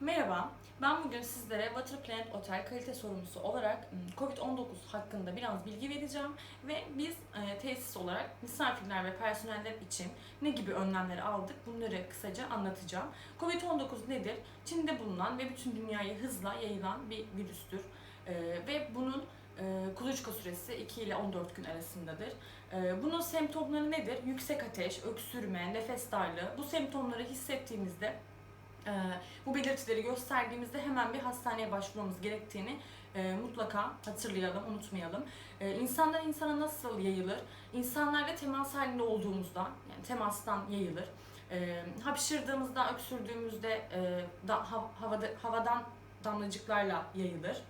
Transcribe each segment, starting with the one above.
Merhaba, ben bugün sizlere Water Planet Otel kalite sorumlusu olarak ım, COVID-19 hakkında biraz bilgi vereceğim ve biz e, tesis olarak misafirler ve personeller için ne gibi önlemler aldık bunları kısaca anlatacağım. COVID-19 nedir? Çin'de bulunan ve bütün dünyaya hızla yayılan bir virüstür E, ve bunun e, kuluçka süresi 2 ile 14 gün arasındadır. E, bunun semptomları nedir? Yüksek ateş, öksürme, nefes darlığı. Bu semptomları hissettiğimizde e, bu belirtileri gösterdiğimizde hemen bir hastaneye başvurmamız gerektiğini e, mutlaka hatırlayalım, unutmayalım. E, insanlar insana nasıl yayılır? İnsanlarla temas halinde olduğumuzda, yani temastan yayılır. E, hapşırdığımızda, öksürdüğümüzde e, da, ha- havada, havadan damlacıklarla yayılır.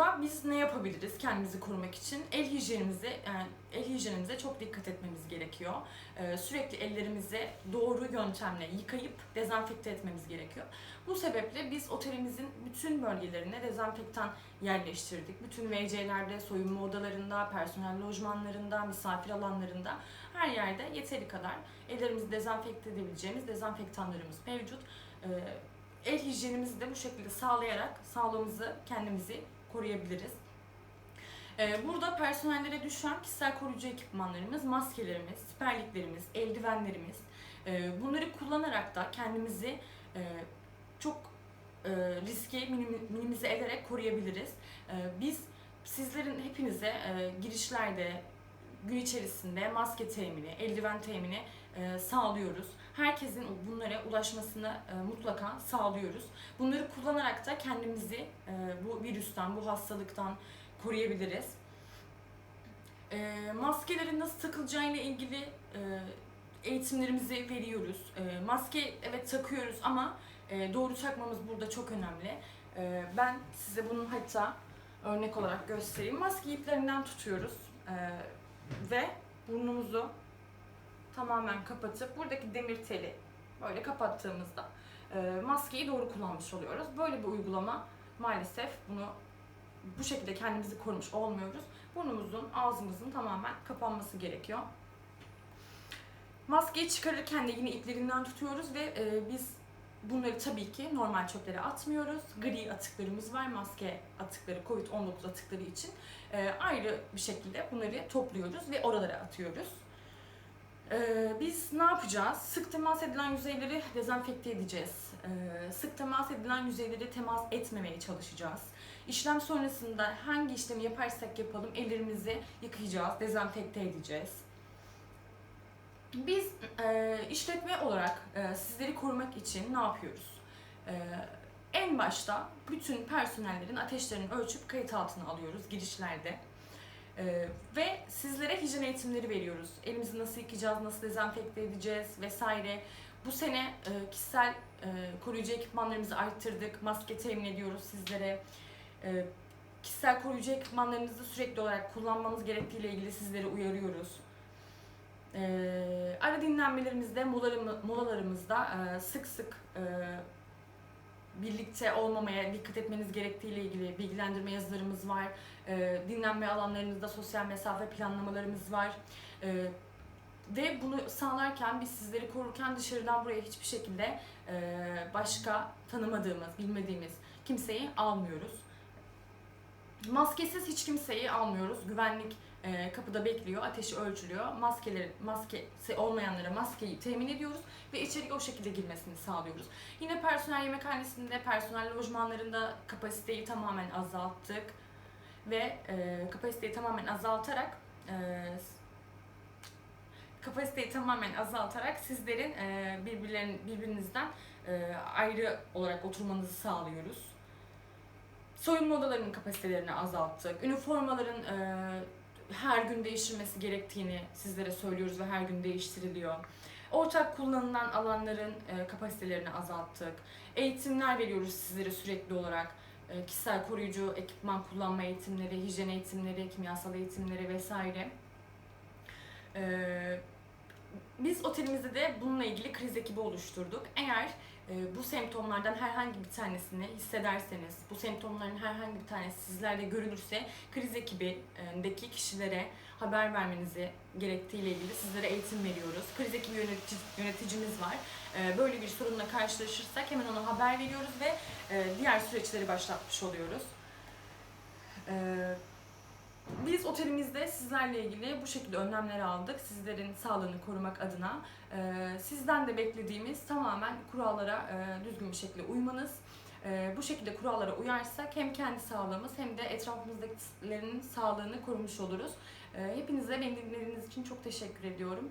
Burada biz ne yapabiliriz kendimizi korumak için? El hijyenimize, yani el hijyenimize çok dikkat etmemiz gerekiyor. Ee, sürekli ellerimizi doğru yöntemle yıkayıp dezenfekte etmemiz gerekiyor. Bu sebeple biz otelimizin bütün bölgelerine dezenfektan yerleştirdik. Bütün WC'lerde, soyunma odalarında, personel lojmanlarında, misafir alanlarında her yerde yeteri kadar ellerimizi dezenfekte edebileceğimiz dezenfektanlarımız mevcut. Ee, el hijyenimizi de bu şekilde sağlayarak sağlığımızı kendimizi koruyabiliriz. Ee, Burada personellere düşen kişisel koruyucu ekipmanlarımız, maskelerimiz, siperliklerimiz, eldivenlerimiz. Ee, Bunları kullanarak da kendimizi e, çok e, riski minim- minimize ederek koruyabiliriz. Biz sizlerin hepinize e, girişlerde, gün içerisinde maske temini, eldiven temini e, sağlıyoruz. Herkesin bunlara ulaşmasını e, mutlaka sağlıyoruz. Bunları kullanarak da kendimizi e, bu virüsten, bu hastalıktan koruyabiliriz. E, maskelerin nasıl takılacağıyla ilgili e, eğitimlerimizi veriyoruz. E, maske evet takıyoruz ama e, doğru takmamız burada çok önemli. E, ben size bunun hatta örnek olarak göstereyim. Maske iplerinden tutuyoruz e, ve burnumuzu tamamen kapatıp buradaki demir teli böyle kapattığımızda e, maskeyi doğru kullanmış oluyoruz. Böyle bir uygulama maalesef bunu bu şekilde kendimizi korumuş olmuyoruz. Burnumuzun, ağzımızın tamamen kapanması gerekiyor. Maskeyi çıkarırken de yine iplerinden tutuyoruz ve e, biz bunları tabii ki normal çöplere atmıyoruz. Gri atıklarımız var, maske atıkları, Covid-19 atıkları için. E, ayrı bir şekilde bunları topluyoruz ve oralara atıyoruz. Ee, biz ne yapacağız? Sık temas edilen yüzeyleri dezenfekte edeceğiz. Ee, sık temas edilen yüzeyleri temas etmemeye çalışacağız. İşlem sonrasında hangi işlemi yaparsak yapalım ellerimizi yıkayacağız, dezenfekte edeceğiz. Biz e, işletme olarak e, sizleri korumak için ne yapıyoruz? E, en başta bütün personellerin ateşlerini ölçüp kayıt altına alıyoruz girişlerde. Ee, ve sizlere hijyen eğitimleri veriyoruz. Elimizi nasıl yıkayacağız, nasıl dezenfekte edeceğiz vesaire. Bu sene e, kişisel e, koruyucu ekipmanlarımızı arttırdık. Maske temin ediyoruz sizlere. E, kişisel koruyucu ekipmanlarınızı sürekli olarak kullanmanız gerektiğiyle ilgili sizleri uyarıyoruz. E, ara dinlenmelerimizde, molalarımızda e, sık sık e, birlikte olmamaya dikkat etmeniz gerektiğiyle ilgili bilgilendirme yazılarımız var. E, dinlenme alanlarınızda sosyal mesafe planlamalarımız var. E, ve bunu sağlarken biz sizleri korurken dışarıdan buraya hiçbir şekilde e, başka tanımadığımız, bilmediğimiz kimseyi almıyoruz. Maskesiz hiç kimseyi almıyoruz. Güvenlik e, kapıda bekliyor, ateşi ölçülüyor. Maskeleri, maskesi olmayanlara maskeyi temin ediyoruz ve içeriye o şekilde girmesini sağlıyoruz. Yine personel yemekhanesinde, personel lojmanlarında kapasiteyi tamamen azalttık ve e, kapasiteyi tamamen azaltarak e, kapasiteyi tamamen azaltarak sizlerin e, birbirlerin birbirinizden e, ayrı olarak oturmanızı sağlıyoruz. Soyunma odalarının kapasitelerini azalttık. Üniformaların e, her gün değiştirmesi gerektiğini sizlere söylüyoruz ve her gün değiştiriliyor. Ortak kullanılan alanların e, kapasitelerini azalttık. Eğitimler veriyoruz sizlere sürekli olarak. E, kişisel koruyucu ekipman kullanma eğitimleri, hijyen eğitimleri, kimyasal eğitimleri vesaire. E, biz otelimizde de bununla ilgili kriz ekibi oluşturduk. Eğer bu semptomlardan herhangi bir tanesini hissederseniz, bu semptomların herhangi bir tanesi sizlerde görülürse kriz ekibindeki kişilere haber vermenizi gerektiğiyle ilgili sizlere eğitim veriyoruz. Kriz ekibi yönetici, yöneticimiz var. E, Böyle bir sorunla karşılaşırsak hemen ona haber veriyoruz ve e, diğer süreçleri başlatmış oluyoruz. Biz otelimizde sizlerle ilgili bu şekilde önlemler aldık. Sizlerin sağlığını korumak adına. E, Sizden de beklediğimiz tamamen kurallara e, düzgün bir şekilde uymanız. E, Bu şekilde kurallara uyarsak hem kendi sağlığımız hem de etrafımızdakilerin sağlığını korumuş oluruz. E, Hepinize beni dinlediğiniz için çok teşekkür ediyorum.